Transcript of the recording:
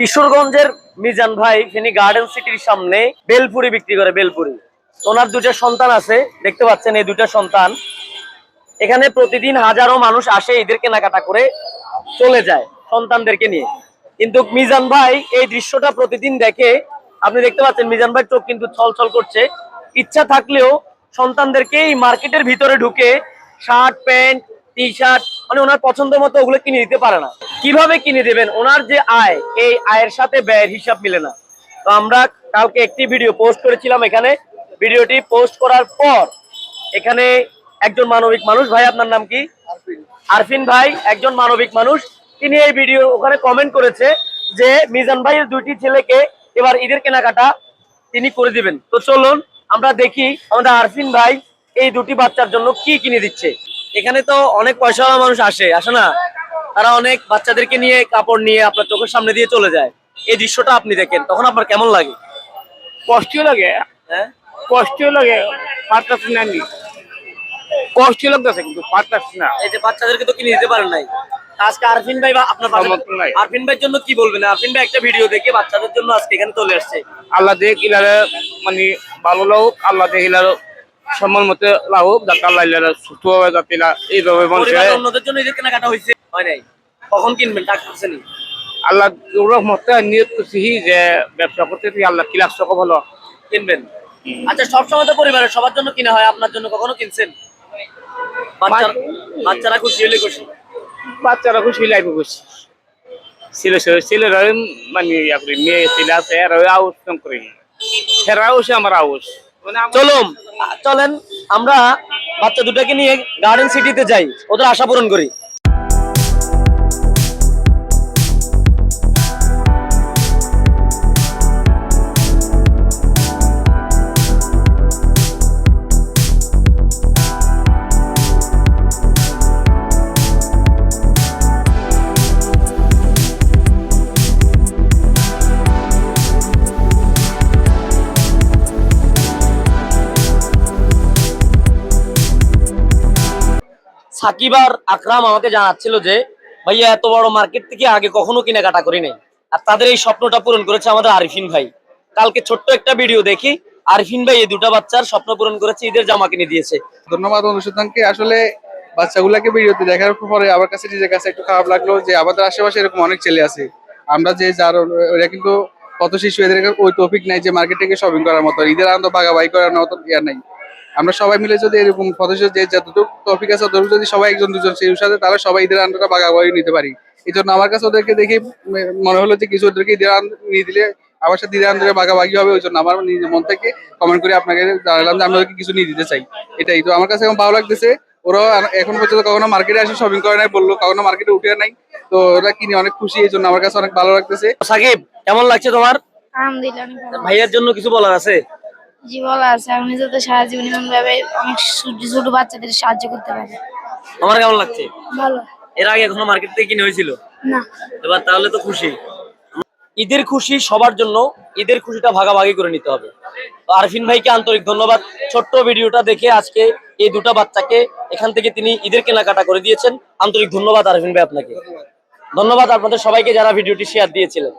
কিশোরগঞ্জের মিজান ভাই ফেনী গার্ডেন সিটির সামনে বেলপুরি বিক্রি করে, বেলপুরি। ওনার দুটা সন্তান আছে, দেখতে পাচ্ছেন এই দুটা সন্তান। এখানে প্রতিদিন হাজারো মানুষ আসে ঈদের কেনাকাটা করে চলে যায় সন্তানদেরকে নিয়ে। কিন্তু মিজান ভাই এই দৃশ্যটা প্রতিদিন দেখে, আপনি দেখতে পাচ্ছেন মিজান ভাই চোখ কিন্তু ছলছল করছে। ইচ্ছা থাকলেও সন্তানদেরকে এই মার্কেটের ভিতরে ঢুকে শার্ট, প্যান্ট টি শার্ট মানে ওনার পছন্দ মতো ওগুলো কিনে দিতে পারে না। কীভাবে কিনে দেবেন? ওনার যে আয়, এই আয়ের সাথে ব্যয়ের হিসাব মিলে না। তো আমরা কালকে একটি ভিডিও পোস্ট করেছিলাম এখানে। ভিডিওটি পোস্ট করার পর এখানে একজন মানবিক মানুষ, ভাই, আপনার নাম কি? আরফিন ভাই, একজন মানবিক মানুষ। তিনি এই ভিডিও ওখানে কমেন্ট করেছে যে, মিজান ভাইয়ের দুইটি ছেলেকে এবার ঈদের কেনাকাটা তিনি করে দিবেন। তো চলুন আমরা দেখি আমাদের আরফিন ভাই এই দুটি বাচ্চার জন্য কি কিনে দিচ্ছে। এখানে তো অনেক পয়সাওয়ালা মানুষ আসে আসে না? তারা অনেক বাচ্চাদেরকে নিয়ে কাপড় নিয়ে আপনার চোখের সামনে দিয়ে চলে যায়। এই দৃশ্যটা আপনি দেখেন তখন আপনার কেমন লাগে? কষ্টও লাগে। হ্যাঁ? কষ্টও লাগে পারতাছি না আমি। কষ্ট লাগতেছে কিন্তু পারতাছি না। এই যে বাচ্চাদেরকে তো কিনে দিতে পারেন নাই। আজকে আরফিন ভাই বা আপনার। আরফিন ভাইয়ের জন্য কি বলবেন? আরফিন ভাই একটা ভিডিও দেখে বাচ্চাদের জন্য আজকে এখানে চলে আসছে। আল্লাহ দেখ ইলারে মানে ভালো লোক আল্লাহ দেখ ইলার সম্মান মতে লাগুক যাতে আল্লাহ সুস্থভাবে যাতে এইভাবে মানুষের অন্যদের জন্য ঈদের কেনাকাটা হয়েছে হয় নাই? কখন কিনবেন? টাকা আল্লাহ রহমতে নিয়ত করছি যে ব্যবসা করতে আল্লাহ কিলাস চকো ভালো। কিনবেন? আচ্ছা সবসময় তো পরিবারের সবার জন্য কিনা হয় আপনার জন্য কখনো কিনছেন? বাচ্চারা খুশি হলে খুশি। বাচ্চারা খুশি লাগবে খুশি। ছেলে ছেলেরা মানে মেয়ে ছেলে আছে এরা আউস করি। আউস আমার আউস চলুন চলেন আমরা বাচ্চা দুটাকে নিয়ে গার্ডেন সিটিতে যাই। ওদের আশা পূরণ করি। সাকিব আর আকরাম আমাকে জানাচ্ছিল যে, ভাইয়া, এত বড় মার্কেট থেকে আগে কখনো কেনাকাটা করি নাই আর তাদের এই স্বপ্নটা পূরণ করেছে আমাদের আরিফিন ভাই। কালকে ছোট্ট একটা ভিডিও দেখি, আরিফিন ভাই এই দুটা বাচ্চার স্বপ্ন পূরণ করেছে, ঈদের জামা কিনে দিয়েছে। ধন্যবাদ অনুসন্ধানকে আসলে বাচ্চাগুলাকে ভিডিওতে দেখার পরে আমার কাছে নিজের কাছে একটু খারাপ লাগল যে, আমাদের আশেপাশে এরকম অনেক ছেলে আছে। আমরা যে যার, ওরা কিন্তু কত শিশু, এদের ওই টপিক নাই যে মার্কেট শপিং করার মতো। ঈদের আনন্দ ভাগাভাগি করার মতো ইয়া নাই। আমরা সবাই মিলে যদি এরকম সদস্য যে যতটুকু টপিক আছে ততটুকু যদি সবাই একজন দুজন সেই সাথে তাহলে সবাই ঈদের আনন্দটা ভাগাভাগি নিতে পারি। এই জন্য আমার কাছে ওদেরকে দেখে মনে হলো যে কিছু ওদেরকে ঈদের আনন্দ নিয়ে দিলে আমার সাথে ঈদের আনন্দে ভাগাভাগি হবে ওই জন্য আমার নিজের মন থেকে কমেন্ট করে আপনাকে জানালাম যে আমি ওদেরকে কিছু নিয়ে দিতে চাই। এটাই। তো আমার কাছে এখন ভালো লাগতেছে। ওরা এখন পর্যন্ত কখনো মার্কেটে আসে শপিং করে নাই বলল কখনো মার্কেটে উঠে নাই। তো ওরা কিনে অনেক খুশি এই জন্য আমার কাছে অনেক ভালো লাগতেছে। সাকিব কেমন লাগছে তোমার? ভাইয়ার জন্য কিছু বলার আছে? জি বলা আছে। আমি যাতে সারা জীবন ভাবে অনেক ছোট ছোট বাচ্চাদের সাহায্য করতে পারি। আমার কেমন লাগছে? ভালো। এর আগে এখনও মার্কেট থেকে কিনে হয়েছিল? না। এবার তাহলে তো খুশি। ঈদের খুশি সবার জন্য ঈদের খুশিটা ভাগাভাগি করে নিতে হবে। আরফিন ভাইকে আন্তরিক ধন্যবাদ। ছোট্ট ভিডিওটা দেখে আজকে এই দুটো বাচ্চাকে এখান থেকে তিনি ঈদের কেনাকাটা করে দিয়েছেন। আন্তরিক ধন্যবাদ আরফিন ভাই আপনাকে। ধন্যবাদ আপনাদের সবাইকে যারা ভিডিওটি শেয়ার দিয়েছিলেন।